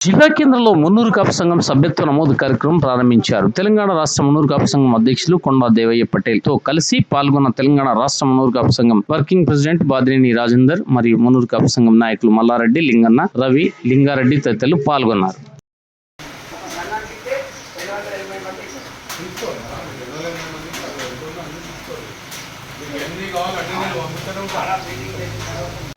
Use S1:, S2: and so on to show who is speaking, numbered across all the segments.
S1: జిల్లా కేంద్రంలో మున్నూరు కాపు సంఘం సభ్యత్వ నమోదు కార్యక్రమం ప్రారంభించారు. తెలంగాణ రాష్ట్ర మున్నూరు కాపు సంఘం అధ్యక్షులు కొండా దేవయ్య పటేల్తో కలిసి పాల్గొన్న తెలంగాణ రాష్ట్ర మున్నూరు కాపు సంఘం వర్కింగ్ ప్రెసిడెంట్ బాదినేని రాజేందర్ మరియు మున్నూరు కాపు సంఘం నాయకులు మల్లారెడ్డి లింగన్న రవి లింగారెడ్డి తదితరులు పాల్గొన్నారు.
S2: జిల్లా ఈ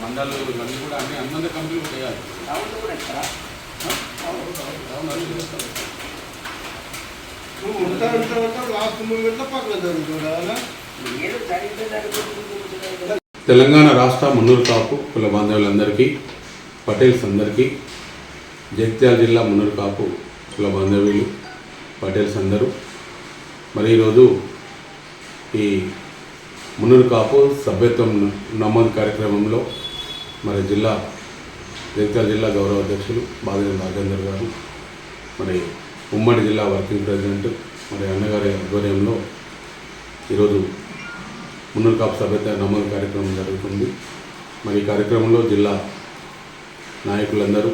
S2: మండలు ఇవన్నీ కూడా అన్ని కంపెనీలు చేయాలి
S3: నువ్వు ఉంటా ఉంటా లాస్ట్ పక్కన
S2: తెలంగాణ రాష్ట్ర మున్నూరు కాపు కుల బాంధవులందరికీ పటేల్స్ అందరికీ జగిత్యాల జిల్లా మున్నూరు కాపు కుల బాంధవ్యులు పటేల్స్ అందరూ. మరి ఈరోజు ఈ మున్నూరు కాపు సభ్యత్వం నమోదు కార్యక్రమంలో మరి జిల్లా జగిత్యాల జిల్లా గౌరవ అధ్యక్షులు బాధిన రాజేందర్ గారు మరి ఉమ్మడి జిల్లా వర్కింగ్ ప్రెసిడెంట్ మరి అన్నగారి ఆధ్వర్యంలో ఈరోజు మున్నూరు కాపు సభ్యత నమోదు కార్యక్రమం జరుగుతుంది. మరి ఈ కార్యక్రమంలో జిల్లా నాయకులందరూ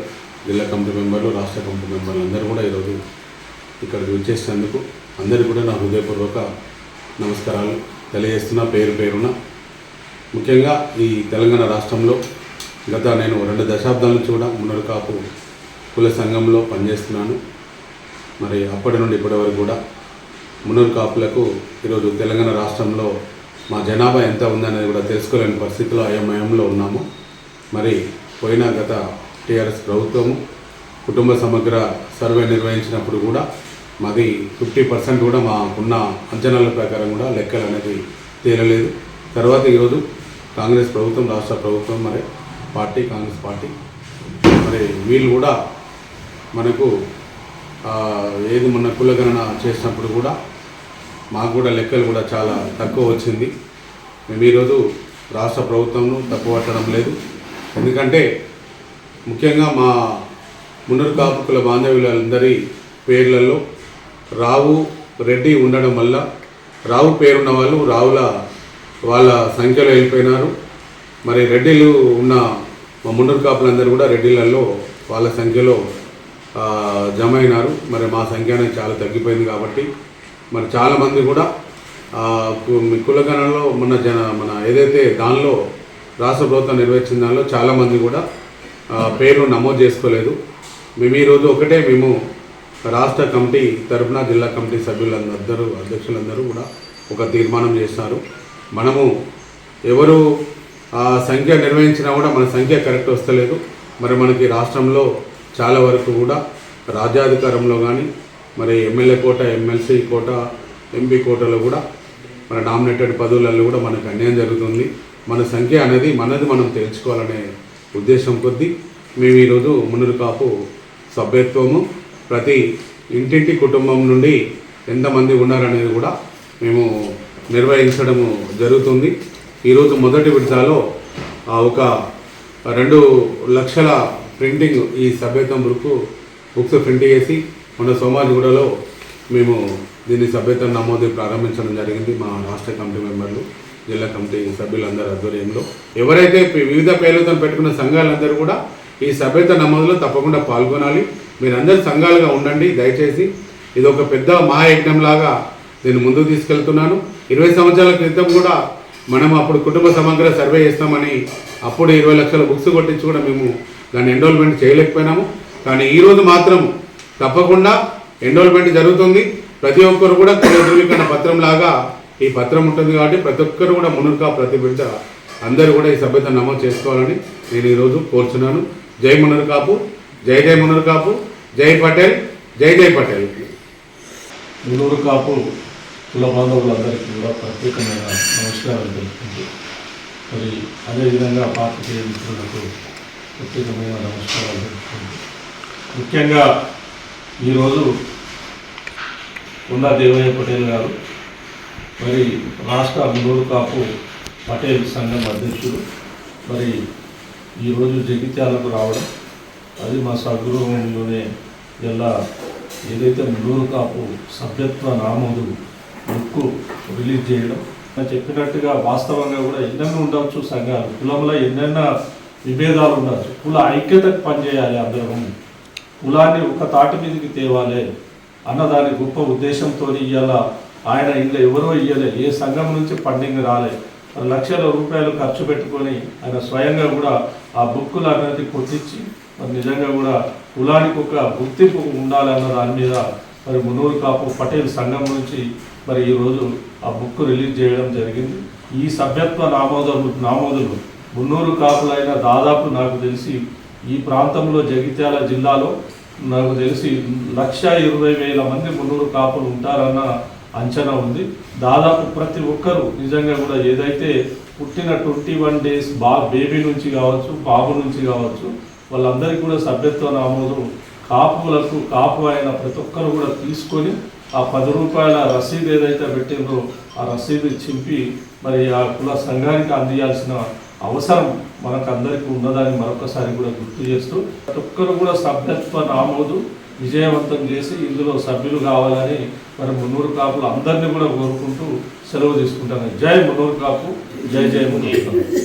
S2: జిల్లా కమిటీ మెంబర్లు రాష్ట్ర కమిటీ మెంబర్లు అందరూ కూడా ఈరోజు ఇక్కడికి విచ్చేసినందుకు అందరికీ కూడా నా హృదయపూర్వక నమస్కారాలు తెలియజేస్తున్న పేరు పేరున. ముఖ్యంగా ఈ తెలంగాణ రాష్ట్రంలో గత నేను రెండు దశాబ్దాల నుంచి కూడా మునరకాపు కాపు కుల సంఘంలో పనిచేస్తున్నాను. మరి అప్పటి నుండి ఇప్పటి వరకు కూడా మున్నూరు కాపులకు ఈరోజు తెలంగాణ రాష్ట్రంలో మా జనాభా ఎంత ఉందనేది కూడా తెలుసుకోలేని పరిస్థితిలో అయోమయంలో ఉన్నాము. మరి పోయిన గత టీఆర్ఎస్ ప్రభుత్వము కుటుంబ సమగ్ర సర్వే నిర్వహించినప్పుడు కూడా మాది ఫిఫ్టీ పర్సెంట్ కూడా మాకున్న అంచనాల ప్రకారం కూడా లెక్కలు అనేది తేలలేదు. తర్వాత ఈరోజు కాంగ్రెస్ ప్రభుత్వం రాష్ట్ర ప్రభుత్వం మరి పార్టీ కాంగ్రెస్ పార్టీ మరి వీళ్ళు కూడా మనకు ఏది మొన్న కులగణన చేసినప్పుడు కూడా మాకు కూడా లెక్కలు కూడా చాలా తక్కువ వచ్చింది. మేము ఈరోజు రాష్ట్ర ప్రభుత్వంను తక్కువ పట్టడం లేదు. ఎందుకంటే ముఖ్యంగా మా మున్నూరు కాపు బాంధవ్యులందరి పేర్లలో రావు రెడ్డి ఉండడం వల్ల రావు పేరున్న వాళ్ళు రావుల వాళ్ళ సంఖ్యలో వెళ్ళిపోయినారు. మరి రెడ్డిలు ఉన్న మా మున్నూరు కాపులందరూ కూడా రెడ్డిలలో వాళ్ళ సంఖ్యలో జమ అయినారు మరి మా సంఖ్య అనేది చాలా తగ్గిపోయింది కాబట్టి మరి చాలామంది కూడా ఆ, కు- మీ మన జన మన ఏదైతే దానిలో రాష్ట్ర ప్రభుత్వం నిర్వహించిన దానిలో చాలామంది కూడా పేరు నమోదు చేసుకోలేదు. మేము ఈరోజు ఒకటే మేము రాష్ట్ర కమిటీ తరఫున జిల్లా కమిటీ సభ్యులందరూ అధ్యక్షులందరూ కూడా ఒక తీర్మానం చేశారు. మనము ఎవరు ఆ సంఖ్య నిర్వహించినా కూడా మన సంఖ్య కరెక్ట్ వస్తలేదు. మరి మనకి రాష్ట్రంలో చాలా వరకు కూడా రాజ్యాధికారంలో కానీ మరి MLA quota MLC quota MP కోటలో కూడా మన నామినేటెడ్ పదవులలో కూడా మనకు అన్యాయం జరుగుతుంది. మన సంఖ్య అనేది మనది మనం తెలుసుకోవాలనే ఉద్దేశం కొద్దీ మేము ఈరోజు మునురు కాపు సభ్యత్వము ప్రతి ఇంటింటి కుటుంబం నుండి ఎంతమంది ఉన్నారనేది కూడా మేము నిర్వహించడము జరుగుతుంది. ఈరోజు మొదటి విడతలో ఆ, ఒక రెండు లక్షల ప్రింటింగ్ ఈ సభ్యత్వం బుక్ బుక్స్ ప్రింట్ చేసి మన సోమాజిగూడలో మేము దీన్ని సభ్యత్వం నమోదు ప్రారంభించడం జరిగింది మా రాష్ట్ర కమిటీ మెంబర్లు. జిల్లా కమిటీ సభ్యులందరి ఆధ్వర్యంలో ఎవరైతే వివిధ పేర్లతో పెట్టుకున్న సంఘాలందరూ కూడా ఈ సభ్యత నమోదులో తప్పకుండా పాల్గొనాలి. మీరందరూ సంఘాలుగా ఉండండి దయచేసి. ఇది ఒక పెద్ద మహాయజ్ఞంలాగా నేను ముందుకు తీసుకెళ్తున్నాను. ఇరవై సంవత్సరాల క్రితం కూడా మనం అప్పుడు కుటుంబ సమగ్ర సర్వే చేస్తామని అప్పుడు ఇరవై లక్షల బుక్స్ కొట్టించి కూడా మేము దాన్ని ఎన్రోల్మెంట్ చేయలేకపోయినాము. కానీ ఈరోజు మాత్రం తప్పకుండా ఎన్రోల్మెంట్ జరుగుతుంది. ప్రతి ఒక్కరు కూడా కుల ధృవీకరణ పత్రం లాగా ఈ పత్రం ఉంటుంది కాబట్టి ప్రతి ఒక్కరు కూడా మునుర్కా ప్రతి బిడ్డ అందరూ కూడా ఈ సభ్యత నమోదు చేసుకోవాలని నేను ఈరోజు కోరుచున్నాను. జై మునర్ కాపు జై జై మునర్ కాపు జై పటేల్ జై జై పటేల్.
S4: మున్నూరు కాపు కుల బాంధవులందరికీ కూడా ప్రత్యేకమైన నమస్కారాలు తెలుపుతుంది. మరి అదేవిధంగా పాత్రికేయ మిత్రులకు ప్రత్యేకమైన నమస్కారాలు తెలుపుతుంది. ముఖ్యంగా ఈరోజు కొండా దేవయ్య పటేల్ గారు మరి రాష్ట్ర మున్నూరు కాపు పటేల్ సంఘం అధ్యక్షుడు. మరి ఈరోజు జగిత్యాలకు రావడం అది మా స్వగృహంలోనే ఇలా ఏదైతే మున్నూరు కాపు సభ్యత్వ నామోదు బుక్ రిలీజ్ చేయడం చెప్పినట్టుగా వాస్తవంగా కూడా ఎన్నెన్నో ఉండవచ్చు సంఘాలు కులంలో ఎన్నెన్న విభేదాలు ఉండవచ్చు. కుల ఐక్యతకు పనిచేయాలి అందరం కులాన్ని ఒక తాటి మీదకి తేవాలి అన్నదాని గొప్ప ఉద్దేశంతో ఇవాళ ఆయన ఇంట్లో ఎవరో ఇయ్యలే. ఏ సంఘం నుంచి ఫండింగ్ రాలే. లక్షల రూపాయలు ఖర్చు పెట్టుకొని ఆయన స్వయంగా కూడా ఆ బుక్కులు అనేది కొట్టించి మరి నిజంగా కూడా కులానికి ఒక గుర్తింపు ఉండాలన్న దాని మీద మరి మునూరు కాపు పటేల్ సంఘం నుంచి మరి ఈరోజు ఆ బుక్ రిలీజ్ చేయడం జరిగింది. ఈ సభ్యత్వ నామోదము నామోదులు మున్నూరు కాపులైన దాదాపు నాకు తెలిసి ఈ ప్రాంతంలో జగిత్యాల జిల్లాలో నాకు తెలిసి లక్ష ఇరవై వేల మంది మున్నూరు కాపులు ఉంటారన్న అంచనా ఉంది. దాదాపు ప్రతి ఒక్కరు నిజంగా కూడా ఏదైతే పుట్టిన ట్వంటీ వన్ డేస్ బా బేబీ నుంచి కావచ్చు బాబు నుంచి కావచ్చు వాళ్ళందరికీ కూడా సభ్యత్వ నామోదు కాపులకు కాపు అయిన ప్రతి ఒక్కరు కూడా తీసుకొని ఆ పది రూపాయల రసీదు ఏదైతే పెట్టిందో ఆ రసీదు చింపి మరి ఆ కుల సంఘానికి అందియాల్సిన అవసరం మనకు అందరికీ ఉన్నదాన్ని మరొకసారి కూడా గుర్తు చేస్తూ ప్రతి ఒక్కరు కూడా సభ్యత్వ నామోదు విజయవంతం చేసి ఇందులో సభ్యులు కావాలని మరి మున్నూరు కాపులు అందరినీ కూడా కోరుకుంటూ సెలవు తీసుకుంటాను. జై మున్నూరు కాపు జై జై మున్నూరు కాపు.